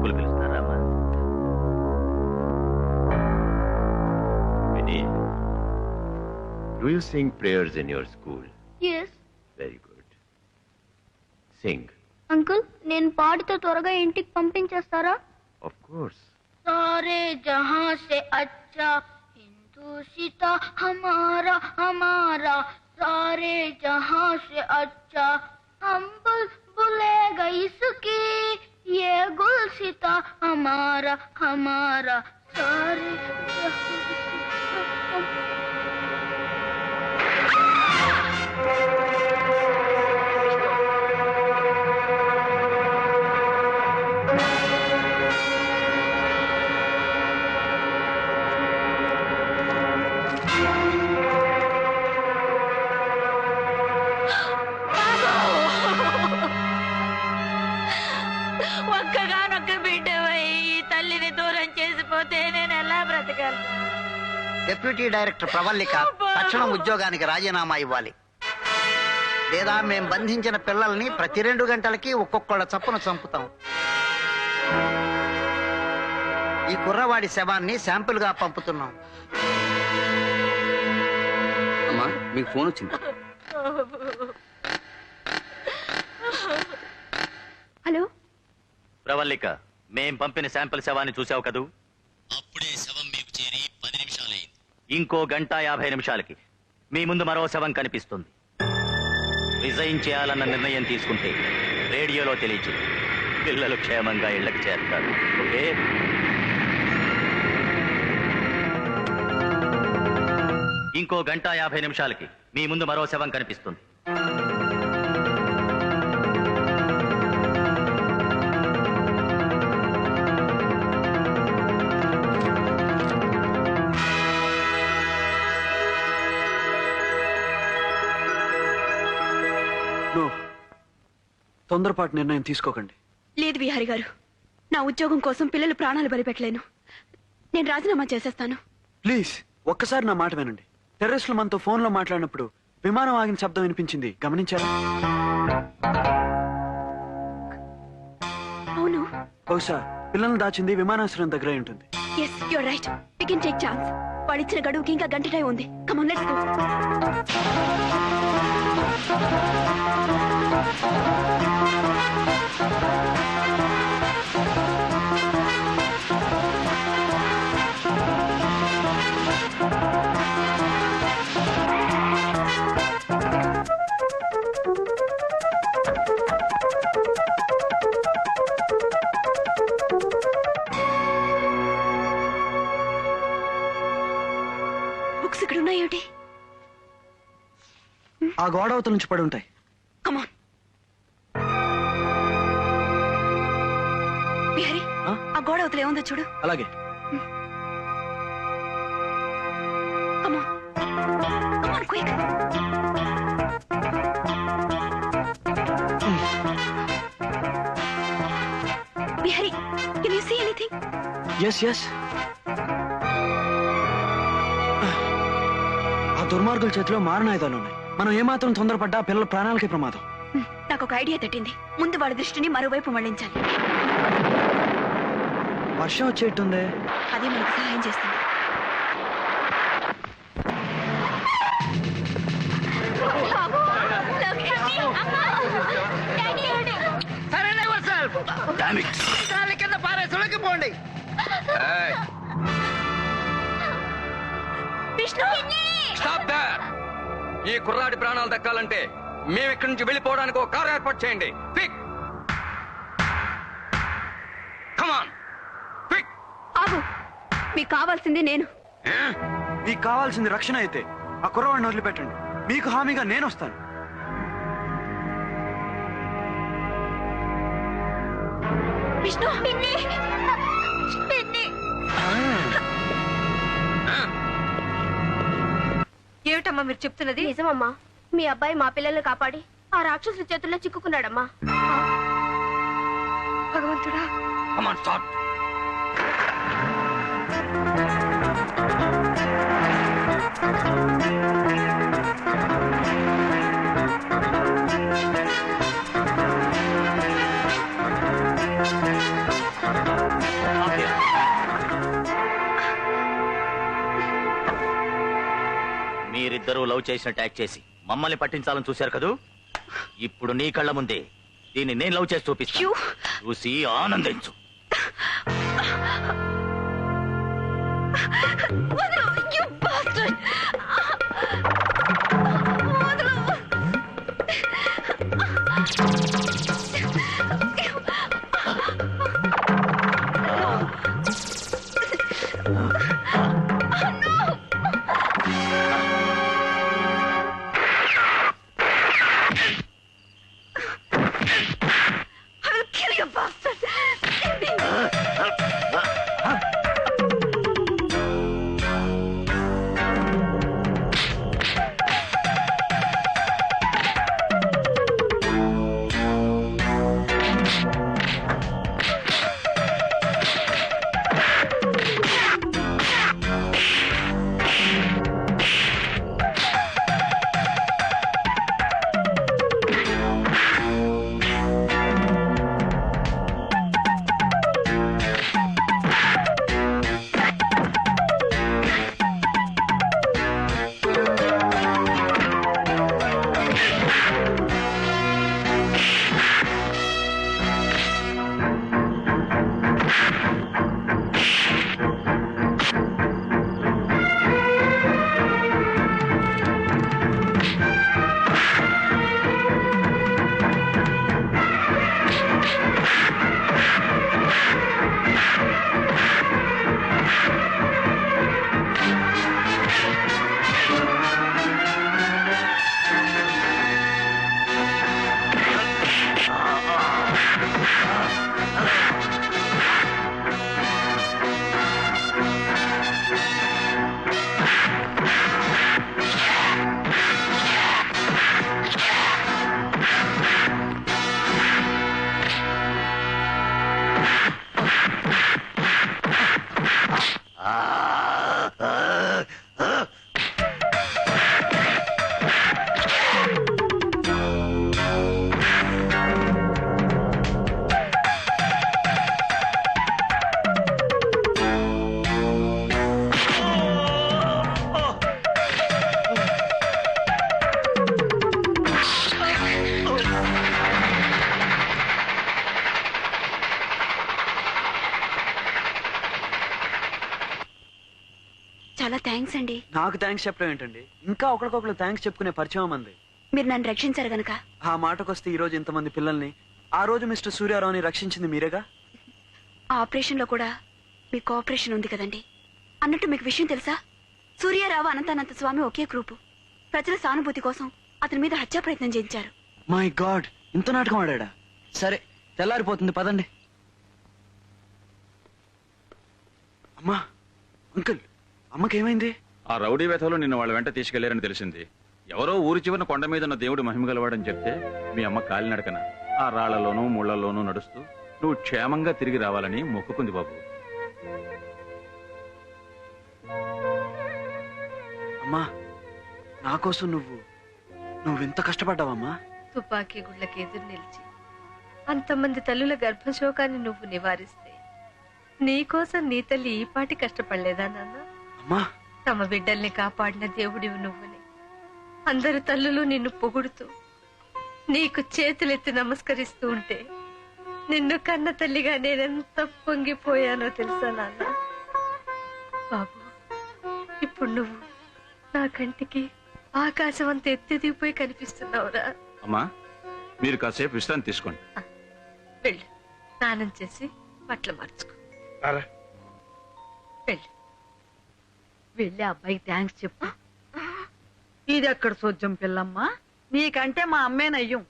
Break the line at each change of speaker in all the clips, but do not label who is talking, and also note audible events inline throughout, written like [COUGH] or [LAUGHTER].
Uncle పిలుస్తున్నారమ్మా
Vinay, do you sing prayers in your school?
Yes
Very good. Sing.
Uncle నేను పాడితే త్వరగా ఇంటికి పంపించేస్తారా
Of course.
सारे जहां से अच्छा हिंदुस्ता हमारा हमारा सारे जहां से अच्छा हम बुल बुलेगा इसकी ये गुलसिता हमारा हमारा सारे
ఒక్కగానొక్క బిడ్డవై తల్లిని దూరం చేసిపోతే నేను ఎలా బ్రతకాలి?
డిప్యూటీ డైరెక్టర్ ప్రవల్లిక తక్షణం ఉద్యోగానికి రాజీనామా ఇవ్వాలి. లేదా మేం బంధించిన పిల్లల్ని ప్రతి రెండు గంటలకి ఒక్కొక్కళ్ళ చప్పున చంపుతాం. ఈ కుర్రవాడి శవాన్ని శాంపుల్గా పంపుతున్నాం.
అమ్మా మీకు ఫోన్ వచ్చింది.
ప్రవల్లిక మేం పంపిన శాంపిల్ శవాన్ని చూసావు కదూ?
అప్పుడే శవం మీకు చేరి పది నిమిషాలైంది.
ఇంకో గంట యాభై నిమిషాలకి. మీ ముందు మరో శవం కనిపిస్తుంది. రిజైన్ చేయాలన్న నిర్ణయం తీసుకుంటే రేడియోలో తెలియచు పిల్లలు క్షేమంగా ఇళ్ళకు చేరుతారు. ఓకే? ఇంకో గంట యాభై నిమిషాలకి మీ ముందు మరో శవం కనిపిస్తుంది.
తొందరపాటు నిర్ణయం తీసుకోకండి.
లేదు విహారి గారు. నా ఉద్యోగం కోసం పిల్లలు ప్రాణాలు బలిపెట్టలేను. నేను రాజీనామా చేసేస్తాను.
ప్లీజ్ ఒక్కసారి నా మాట వినండి. టెర్రరిస్టులు మనతో ఫోన్లో మాట్లాడినప్పుడు విమానం ఆగిన శబ్దం వినిపించింది. గమనించారా?
అవును.
బహుశా పిల్లల్ని దాచింది విమానాశ్రయం దగ్గరే ఉంటుంది.
Yes you're right we can take chance వాడు ఇచ్చిన గడువుకి ఇంకా గంట టైం ఉంది. కమ్ ఆన్ లెట్స్ గో
ఆ గోడ అవతల నుంచి పడి ఉంటాయి.
కమ్ ఆన్ విహారి
ఆ?
ఆ గోడ అవతల ఏముందో చూడు.
అలాగే.
Anything?
ఎస్ ఎస్ ఆ దుర్మార్గుల చేతిలో మారణాయుధాలు ఉన్నాయి. మనం ఏమాత్రం తొందరపడ్డా పిల్లల ప్రాణాలకి ప్రమాదం.
నాకు ఒక ఐడియా తట్టింది. ముందు వాళ్ళ దృష్టిని మరోవైపు మళ్ళించాలి.
వర్షం వచ్చేట్టుందే.
అదే మనకు సహాయం చేస్తుంది.
కింద పోండి
విష్ణు
స్టాప్ ఈ కుర్రాడి ప్రాణాలు దక్కాలంటే మేము ఇక్కడి నుంచి వెళ్ళిపోవడానికి ఒక కారు ఏర్పాటు చేయండి. క్విక్ కమాన్ క్విక్
ఆగు. మీకు కావాల్సింది నేను.
మీకు కావాల్సింది రక్షణ అయితే ఆ కుర్రవాడిని వదిలిపెట్టండి. మీకు హామీగా నేను వస్తాను.
విష్ణు!
ఏమిటమ్మా మీరు చెప్తున్నది?
నిజమమ్మా. మీ అబ్బాయి మా పిల్లల్ని కాపాడి ఆ రాక్షసుల చేతుల్లో చిక్కుకున్నాడమ్మా.
భగవంతుడా.
కమాన్ స్టార్ట్
ఇద్దరు లవ్ చేసినట్టు యాక్ట్ చేసి మమ్మల్ని పట్టించాలని చూశారు కదూ? ఇప్పుడు నీ కళ్ళ ముందే దీన్ని నేను లవ్ చేసి చూపిస్తా. చూసి ఆనందించు. [LAUGHS]
చాలా థ్యాంక్స్ అండి.
నాకు థ్యాంక్స్ చెప్పడం ఏంటండి? ఇంకా ఒకరికొకరు థ్యాంక్స్ చెప్పుకునే పరిచయం అంది
మీరు నన్ను రక్షించారు గనక?
ఆ మాటకొస్తే ఈ రోజు ఇంతమంది పిల్లల్ని ఆ రోజు మిస్టర్ సూర్యారావుని రక్షించింది మీరేగా?
ఆ ఆపరేషన్లో కూడా మీ కోఆపరేషన్ ఉంది కదండి. అన్నట్టు మీకు విషయం తెలుసా? సూర్యారావు అనంతానంత స్వామి ఒకే గ్రూపు. ప్రజల సానుభూతి కోసం అతని మీద హత్యా ప్రయత్నం చేయించారు.
మై గాడ్ ఇంత నాటకం ఆడాడా? సరే తెల్లారిపోతుంది పదండి. అమ్మా అంకుల్. అమ్మకేమైంది?
ఆ రౌడీ వ్యథలో నిన్ను వాళ్ళ వెంట తీసుకెళ్ళారని తెలిసింది. ఎవరో ఊరి చివరన కొండ మీద ఉన్న దేవుడు మహిమగలవాడని చెప్తే మీ అమ్మ కాలినడకన ఆ రాళ్ళలోనూ ముళ్ళలోనూ నడుస్తూ నువ్వు క్షేమంగా తిరిగి రావాలని మొక్కుకుంది బాబు.
అమ్మా నా కోసం నువ్వు నువ్వు ఇంత కష్టపడ్డావమ్మా?
తుపాకీ గుళ్ళకి ఎదురు నిలిచి అంతమంది తల్లుల గర్భశోకాన్ని నువ్వు నివారిస్తే నీకోసం నీ తల్లి ఈ పాటి కష్టపడలేదా నాన్న?
అమ్మా.
తమ బిడ్డల్ని కాపాడిన దేవుడివి నువ్వుని అందరు తల్లులు నిన్ను పొగుడుతూ నీకు చేతులెత్తి నమస్కరిస్తూ ఉంటే నిన్ను కన్న తల్లిగా నేనెంత పొంగిపోయానో తెలుసా నాన్న? బాబు ఇప్పుడు నువ్వు నా కంటికి ఆకాశం అంత ఎత్తెదిగిపోయి కనిపిస్తున్నావురా.
అమ్మా మీరు కాసేపు విశ్రాంతి తీసుకోండి.
వెళ్ళు. స్నానం చేసి బట్టలు మార్చుకో. వెళ్ళు.
వెళ్ళి అబ్బాయికి థ్యాంక్స్ చెప్పు. ఇది ఎక్కడ సోద్యం పిల్లమ్మా? నీకంటే మా అమ్మే నయ్యం.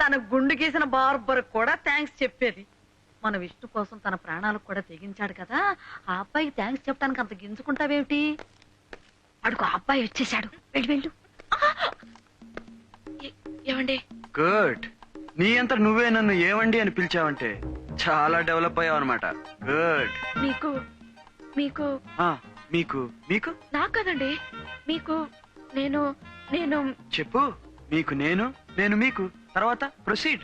తన గుండు గీసిన బార్బర్ కూడా థ్యాంక్స్ చెప్పేది. మన విష్ణు కోసం తన ప్రాణాలకు కూడా తెగించాడు కదా ఆ అబ్బాయికి థ్యాంక్స్ చెప్పడానికి అంత గింజుకుంటావేమిటి?
అడుగు ఆ అబ్బాయి వచ్చేసాడు వెళ్ళు వెళ్ళు. ఏమండి?
గుడ్ నీ అంత నువ్వే నన్ను ఏవండి అని పిలిచావంటే చాలా డెవలప్ అయ్యావు అనమాట గుడ్
మీకు మీకు
మీకు మీకు?
నాకు కదండి. మీకు నేను నేను.
చెప్పు మీకు నేను నేను మీకు. తర్వాత ప్రొసీడ్.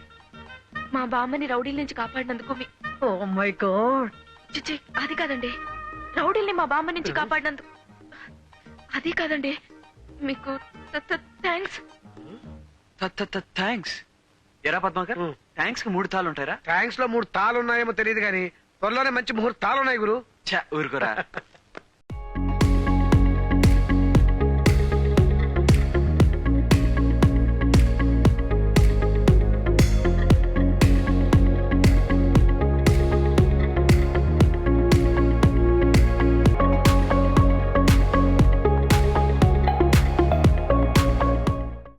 మా బామ్మని రౌడీల నుంచి కాపాడినందుకు మీ
ఓ మై గాడ్.
చిచ్చి అది కాదండి. రౌడీల్ని మా బామ్మ నుంచి కాపాడినందుకు అది కాదండి.
మీకు థ్యాంక్స్.
థ్యాంక్స్. ఎరా పద్మాకర్ థ్యాంక్స్కి మూడు తాళ్ళు ఉంటారా
థ్యాంక్స్లో మూడు తాళ్ళు ఉన్నాయేమో తెలియదు కానీ త్వరలోనే మంచి ముహూర్తాలు ఉన్నాయి గురు
ఊరుకోరా. [LAUGHS]